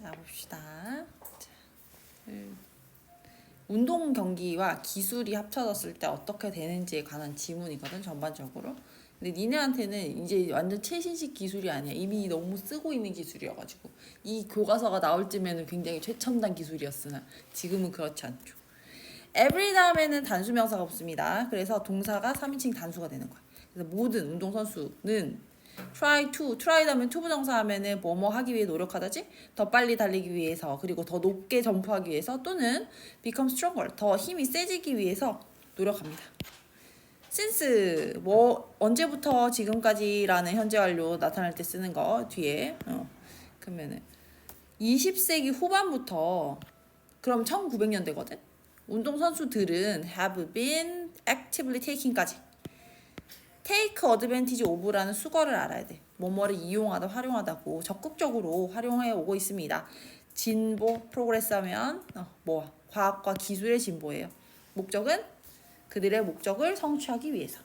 자 봅시다. 자, 음. 운동 경기와 기술이 합쳐졌을 때 어떻게 되는지에 관한 지문이거든 전반적으로. 근데 니네한테는 이제 완전 최신식 기술이 아니야. 이미 너무 쓰고 있는 기술이어가지고 이 교과서가 나올 쯤에는 굉장히 최첨단 기술이었으나 지금은 그렇지 않죠. every 다음에는 단수 명사가 붙습니다. 그래서 동사가 3인칭 단수가 되는 거야. 그래서 모든 운동 선수는 try to, try 하면 to 부정사 하면은 뭐뭐 하기 위해 노력하다지? 더 빨리 달리기 위해서 그리고 더 높게 점프하기 위해서 또는 become stronger, 더 힘이 세지기 위해서 노력합니다. since 뭐 언제부터 지금까지라는 현재 완료 나타날 때 쓰는 거 뒤에 어. 그러면은 20세기 후반부터 그럼 1900년대거든. 운동 선수들은 have been actively taking까지 take advantage of라는 수거를 알아야 돼. 뭐뭐를 이용하다 활용하다고 적극적으로 활용해 오고 있습니다. 진보 프로그레스 하면 어, 뭐 과학과 기술의 진보예요. 목적은 그들의 목적을 성취하기 위해서.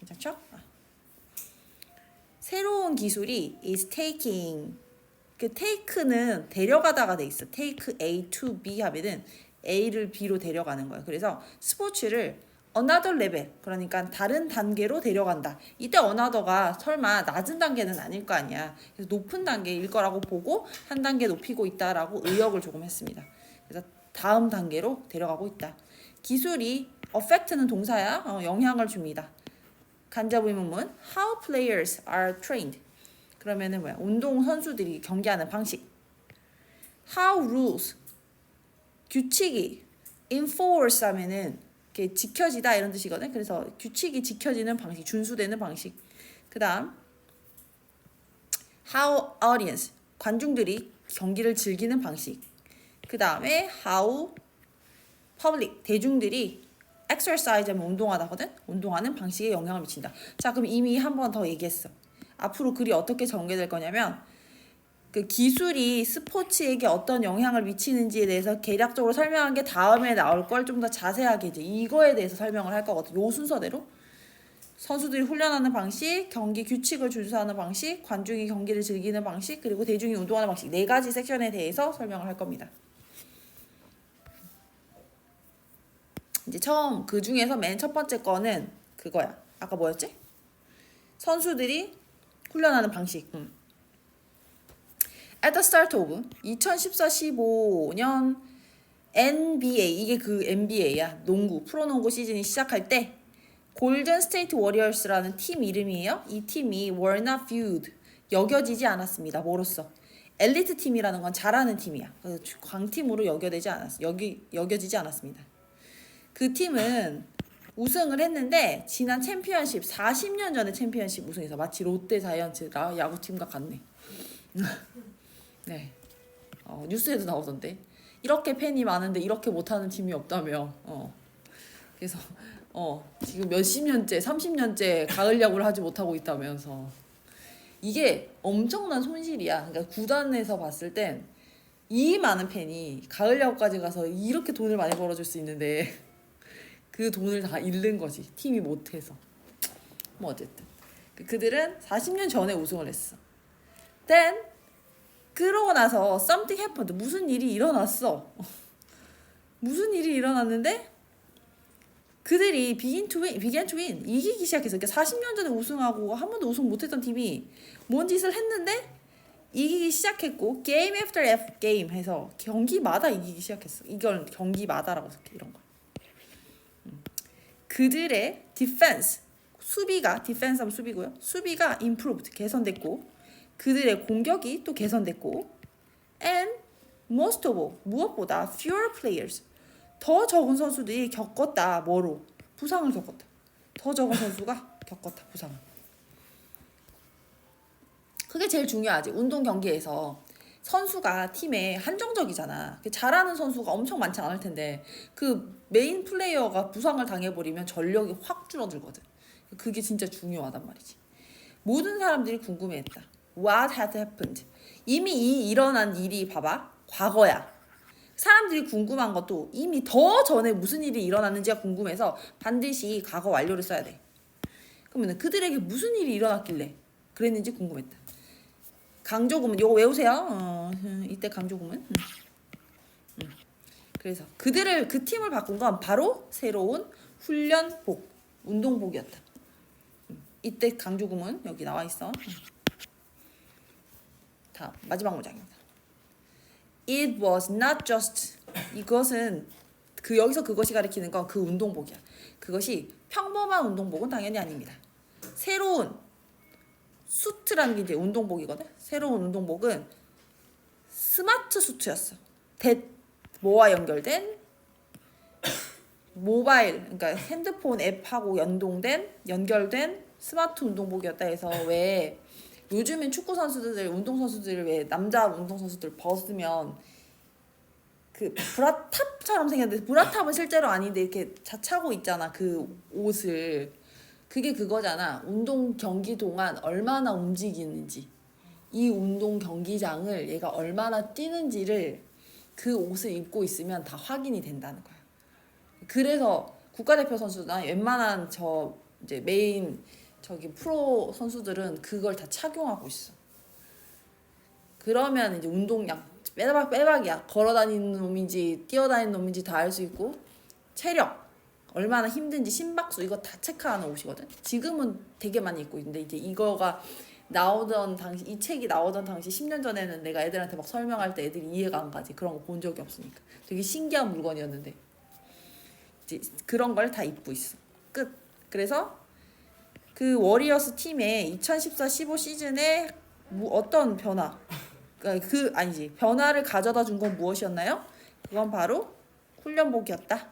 괜찮죠? 아. 새로운 기술이 is taking 그 take는 데려가다가 돼 있어. take A to B 하면은 A를 B로 데려가는 거야. 그래서 스포츠를 another level 그러니까 다른 단계로 데려간다. 이때 another가 설마 낮은 단계는 아닐 거 아니야. 그래서 높은 단계일 거라고 보고 한 단계 높이고 있다라고 의역을 조금 했습니다. 그래서 다음 단계로 데려가고 있다. 기술이 affect는 동사야. 어, 영향을 줍니다. 간접 의문문 how players are trained 그러면은 뭐야? 운동 선수들이 경기하는 방식. how rules 규칙이 enforce 하면은 이렇게 지켜지다 이런 뜻이거든. 그래서 규칙이 지켜지는 방식, 준수되는 방식. 그다음 how audience 관중들이 경기를 즐기는 방식. 그다음에 how public 대중들이 exercise 하면 운동하다거든. 운동하는 방식에 영향을 미친다. 자, 그럼 이미 한 번 더 얘기했어. 앞으로 글이 어떻게 전개될 거냐면 그 기술이 스포츠에게 어떤 영향을 미치는지에 대해서 개략적으로 설명한 게 다음에 나올 걸 좀 더 자세하게 이제 이거에 대해서 설명을 할 거거든. 요 순서대로 선수들이 훈련하는 방식, 경기 규칙을 준수하는 방식, 관중이 경기를 즐기는 방식, 그리고 대중이 운동하는 방식 네 가지 섹션에 대해서 설명을 할 겁니다. 이제 처음 그 중에서 맨 첫 번째 거는 그거야. 아까 뭐였지? 선수들이 훈련하는 방식. 음. At the start of 2014-15년 NBA 이게 그 NBA야 농구 프로농구 시즌이 시작할 때 골든 스테이트 워리어스라는 팀 이름이에요. 이 팀이 not viewed 여겨지지 않았습니다. 뭐로써 엘리트 팀이라는 건 잘하는 팀이야. 그래서 광팀으로 여겨되지 않았 여기 여겨지지 않았습니다. 그 팀은 우승을 했는데 지난 챔피언십 40년 전에 챔피언십 우승해서 마치 롯데 자이언츠가 야구팀과 같네. 네. 어, 뉴스에도 나오던데. 이렇게 팬이 많은데 이렇게 못하는 팀이 없다며. 어. 그래서 어, 지금 몇십 년째, 30년째 가을 야구를 하지 못하고 있다면서. 이게 엄청난 손실이야. 그러니까 구단에서 봤을 땐 이 많은 팬이 가을 야구까지 가서 이렇게 돈을 많이 벌어줄 수 있는데 그 돈을 다 잃는 거지. 팀이 못해서. 뭐 어쨌든. 그- 그들은 40년 전에 우승을 했어. Then 그러고 나서 something happened. 무슨 일이 일어났어. 무슨 일이 일어났는데 그들이 begin to win, began to win 이기기 시작했어. 그러니까 40년 전에 우승하고 한 번도 우승 못했던 팀이 뭔 짓을 했는데 이기기 시작했고 game after game 해서 경기마다 이기기 시작했어. 이걸 경기마다라고 쓸게 이런 거. 음. 그들의 defense 수비가 defense 하면 수비고요. 수비가 improved 개선됐고 그들의 공격이 또 개선됐고 and most of all 무엇보다 fewer players. 더 적은 선수들이 겪었다 뭐로? 부상을 겪었다. 더 적은 선수가 겪었다 부상을. 그게 제일 중요하지. 운동 경기에서 선수가 팀에 한정적이잖아. 그 잘하는 선수가 엄청 많지 않을 텐데 그 메인 플레이어가 부상을 당해버리면 전력이 확 줄어들거든. 그게 진짜 중요하단 말이지. 모든 사람들이 궁금해했다 What had happened? 이미 이 일어난 일이 봐봐 과거야. 사람들이 궁금한 것도 이미 더 전에 무슨 일이 일어났는지가 궁금해서 반드시 과거 완료를 써야 돼. 그러면 그들에게 무슨 일이 일어났길래 그랬는지 궁금했다. 강조구문 요거 외우세요. 어, 이 이때 강조구문. 음. 음. 그래서 그들을 그 팀을 바꾼 건 바로 새로운 훈련복, 운동복이었다. 음. 이때 강조구문 여기 나와 있어. 음. 다음 마지막 문장입니다. It was not just 이것은 그 여기서 그것이 가리키는 건 그 운동복이야. 그것이 평범한 운동복은 당연히 아닙니다. 새로운 수트라는 게 이제 운동복이거든. 새로운 운동복은 스마트 수트였어. 대 뭐와 연결된 모바일 그러니까 핸드폰 앱하고 연동된 연결된 스마트 운동복이었다 해서 왜 요즘엔 축구 선수들 운동 선수들 왜 남자 운동 선수들 벗으면 그 브라탑처럼 생겼는데 브라탑은 실제로 아닌데 이렇게 자 차고 있잖아 그 옷을. 그게 그거잖아. 운동 경기 동안 얼마나 움직이는지. 이 운동 경기장을 얘가 얼마나 뛰는지를 그 옷을 입고 있으면 다 확인이 된다는 거야. 그래서 국가대표 선수나 웬만한 저 이제 메인 저기 프로 선수들은 그걸 다 착용하고 있어. 그러면 이제 운동량 빼박 빼박이야. 걸어다니는 놈인지 뛰어다니는 놈인지 다 알 수 있고 체력 얼마나 힘든지 심박수 이거 다 체크하는 옷이거든. 지금은 되게 많이 입고 있는데 이제 이거가 나오던 당시 이 책이 나오던 당시 10년 전에는 내가 애들한테 막 설명할 때 애들이 이해가 안 가지. 그런 거 본 적이 없으니까. 되게 신기한 물건이었는데 이제 그런 걸 다 입고 있어. 끝. 그래서 그 워리어스 팀의 2014-15 시즌에 뭐 어떤 변화? 그러니까 그 아니지 변화를 가져다 준 건 무엇이었나요? 그건 바로 훈련복이었다.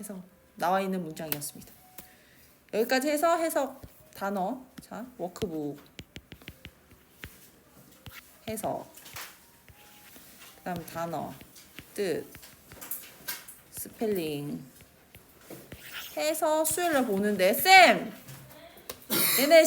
해서 나와 있는 문장이었습니다. 여기까지 해서 해석 단어 자 워크북 해석 그다음 단어 뜻 스펠링 해서 수요일날 보는데 쌤 얘네